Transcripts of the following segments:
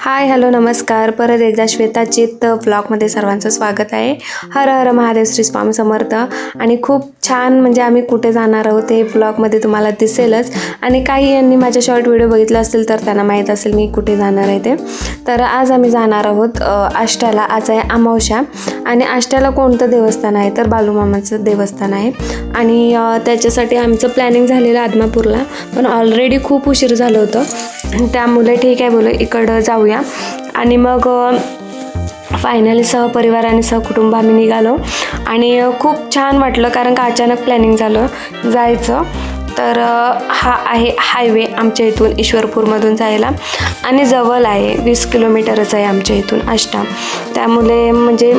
Hi hello नमस्कार. परत एकदा श्वेताचित ब्लॉगमध्ये सर्वांचं स्वागत आहे. हर हर महादेव श्री स्वामी समर्थ. आणि खूप छान म्हणजे आम्ही कुठे जाणार आहोत हे ब्लॉगमध्ये तुम्हाला दिसेलच. आणि काही यांनी माझ्या शॉर्ट व्हिडिओ बघितला असेल तर त्यांना माहीत असेल मी कुठे जाणार आहे ते. तर आज आम्ही जाणार आहोत आष्ट्याला आज आहे अमावश्या आणि आष्ट्याला कोणतं देवस्थान आहे? तर बालूमामाचं देवस्थान आहे. आणि त्याच्यासाठी आमचं प्लॅनिंग झालेलं आदमापूरला. पण ऑलरेडी खूप उशीर झालं होतं. त्यामुळे ठीक आहे बोल. इकडं जाऊया. आणि मग फायनली सहपरिवार आणि सहकुटुंब आम्ही निघालो. आणि खूप छान वाटलं कारण का अचानक प्लॅनिंग झालं जायचं. तर हा आहे हायवे आमच्या इथून ईश्वरपूरमधून जायला. आणि जवळ आहे वीस किलोमीटरच आहे आमच्या इथून आष्टा त्यामुळे म्हणजे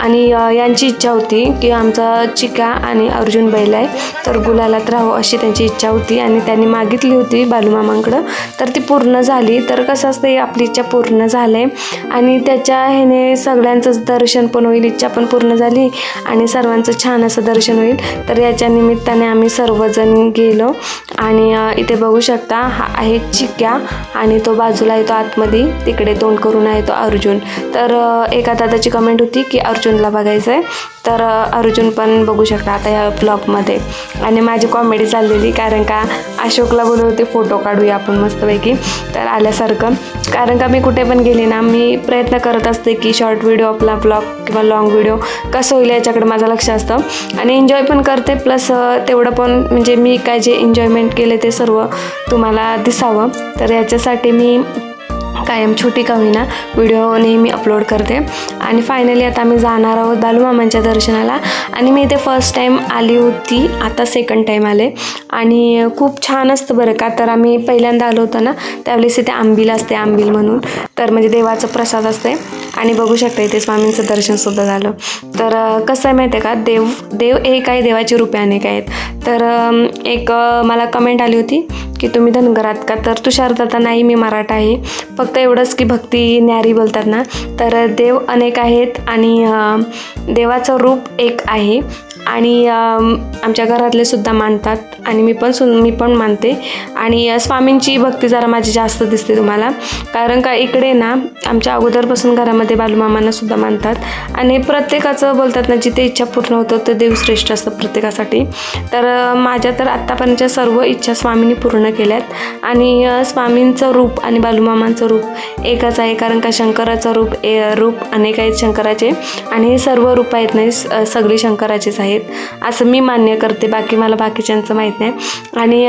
आणि यांची इच्छा होती की आमचा चिका आणि अर्जुन बैल आहे तर गुलालात राहावं अशी त्यांची इच्छा होती आणि त्यांनी मागितली होती बालूमामांकडं. तर ती पूर्ण झाली. तर कसं असतं आपली इच्छा पूर्ण झाले आणि त्याच्या ह्याने सगळ्यांचंच दर्शन पण होईल इच्छा पण पूर्ण झाली आणि सर्वांचं छान असं दर्शन होईल. तर याच्या निमित्ताने आम्ही सर्वजण गेलो आणि इथे बघू शकता हा आहे चिक्या आणि तो बाजूला येतो आतमध्ये तिकडे तोंड करून आहे तो अर्जुन. तर एका दादाची कमेंट होती की अर्जुनला बघायचं आहे तर अर्जुन पण बघू शकता आता या ब्लॉगमध्ये आणि माझी कॉमेडी चाललेली कारण का अशोकला बोलवते फोटो काढूया आपण मस्तपैकी. तर आल्यासारखं. कारण का मी कुठे पण गेले ना मी प्रयत्न करत असते की शॉर्ट व्हिडिओ आपला ब्लॉग किंवा लाँग व्हिडिओ कसं होईल याच्याकडे माझं लक्ष असतं. आणि एन्जॉय पण करते प्लस तेवढं पण म्हणजे मी काय जे एन्जॉयमेंट केले ते सर्व तुम्हाला दिसावं. तर याच्यासाठी मी कायम छोटी का होईना व्हिडिओ नेहमी अपलोड करते. आणि फायनली आता आम्ही जाणार आहोत बालूमामांच्या दर्शनाला. आणि मी इथे फर्स्ट टाईम आली होती आता सेकंड टाईम आले. आणि खूप छान असतं बरं का तर आम्ही पहिल्यांदा आलो होतो ना त्यावेळेस इथे आंबील असते आंबील म्हणून. तर म्हणजे देवाचं प्रसाद असते. आणि बघू शकता इथे स्वामींचं दर्शनसुद्धा झालं. तर कसं आहे माहिती आहे का देव देव एक आहे देवाची रूपे अनेक आहेत. तर एक मला कमेंट आली होती की तुम्ही धनगरात का? तर तुषार दादा नाही मी मराठा आहे. फक्त एवढंच की भक्ती न्यारी बोलतात ना. तर देव अनेक आहेत आणि देवाचं रूप एक आहे. आणि आमच्या घरातले सुद्धा मानतात आणि मी पण सु मी पण मानते. आणि स्वामींची भक्ती जरा माझी जास्त दिसते तुम्हाला. कारण का इकडे ना आमच्या अगोदरपासून घरामध्ये बालूमामांना सुद्धा मानतात. आणि प्रत्येकाचं बोलतात ना जिथे इच्छा पूर्ण होतं ते देव श्रेष्ठ असतं प्रत्येकासाठी. तर माझ्या तर आत्तापर्यंतच्या सर्व इच्छा स्वामींनी पूर्ण केल्यात. आणि स्वामींचं रूप आणि बालूमामांचं रूप एकच आहे. कारण का शंकराचं रूप ए रूप अनेक आहेत शंकराचे. आणि हे सर्व रूप आहेत नाही सगळी शंकराचेच आहेत. असं मी मान्य करते. बाकी मला बाकीच्यांचं माहीत नाही. आणि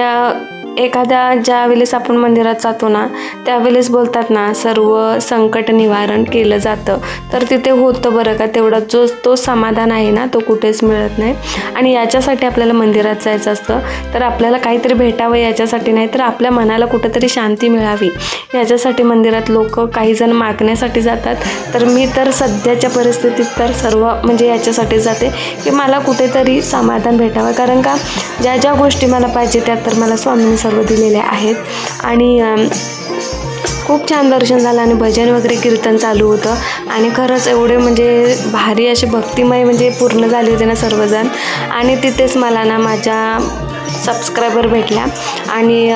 एखाद्या ज्या वेळेस आपण मंदिरात जातो ना त्यावेळेस बोलतात ना सर्व संकट निवारण केलं जातं. तर तिथे होतं बरं का तेवढा जो तो समाधान आहे ना तो कुठेच मिळत नाही. आणि याच्यासाठी आपल्याला मंदिरात जायचं असतं तर आपल्याला काहीतरी भेटावं याच्यासाठी नाही तर आपल्या मनाला कुठंतरी शांती मिळावी. याच्यासाठी मंदिरात लोक काही जण मागण्यासाठी जातात. तर मी तर सध्याच्या परिस्थितीत तर सर्व म्हणजे याच्यासाठी जाते की मला कुठेतरी समाधान भेटावं. कारण का ज्या ज्या गोष्टी मला पाहिजे त्या तर मला स्वामींनी सर्व दिलेल्या आहेत. आणि खूप छान दर्शन झालं आणि भजन वगैरे कीर्तन चालू होतं. आणि खरंच एवढे म्हणजे भारी असे भक्तिमय म्हणजे पूर्ण झाले होते ना सर्वजण. आणि तिथेच मला ना माझ्या सबस्क्रायबर भेटल्या. आणि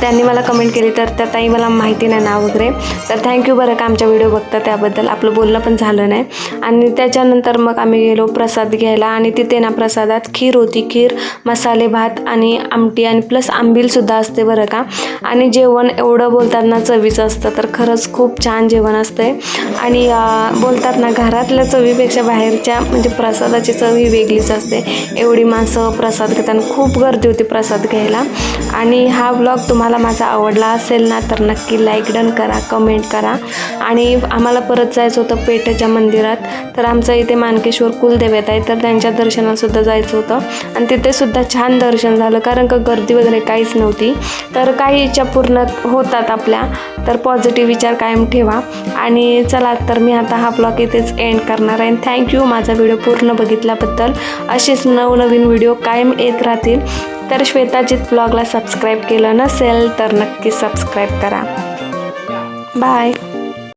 त्यांनी मला कमेंट केली तर त्या ताई मला माहिती नाही नाव वगैरे. तर थँक्यू बरं का आमच्या व्हिडिओ बघता त्याबद्दल. आपलं बोलणं पण झालं नाही. आणि त्याच्यानंतर मग आम्ही गेलो प्रसाद घ्यायला. आणि तिथे ना प्रसादात खीर होती. खीर मसाले भात आणि आमटी आणि प्लस आंबीलसुद्धा असते बरं का. आणि जेवण एवढं बोलतात ना चवीचं असतं तर खरंच खूप छान जेवण असते आणि बोलतात ना घरातल्या चवीपेक्षा बाहेरच्या म्हणजे प्रसादाची चव ही वेगळीच असते. एवढी माणसं प्रसाद घेताना खूप गर्दी होती प्रसाद घ्यायला. आणि हा ब्लॉग तुम्हाला माझा आवडला असेल ना तर नक्की लाईक डन करा कमेंट करा. आणि आम्हाला परत जायचं होतं पेठेच्या मंदिरात तर आमचं इथे मानकेश्वर कुलदेवत आहे तर त्यांच्या दर्शनाला जायचं होतं. आणि तिथेसुद्धा छान दर्शन झालं कारण का गर्दी वगैरे काहीच नव्हती. तर काही इच्छा पूर्ण होतात आपल्या. तर पॉझिटिव्ह विचार कायम ठेवा. आणि चला तर मी आता हा ब्लॉग इथेच एंड करणार आहे. थँक्यू माझा व्हिडिओ पूर्ण बघितल्याबद्दल. असेच नवनवीन व्हिडिओ कायम येत राहतील. तर श्वेताजीत ब्लॉगला सबस्क्राईब केलं नसेल तर नक्की सबस्क्राईब करा. बाय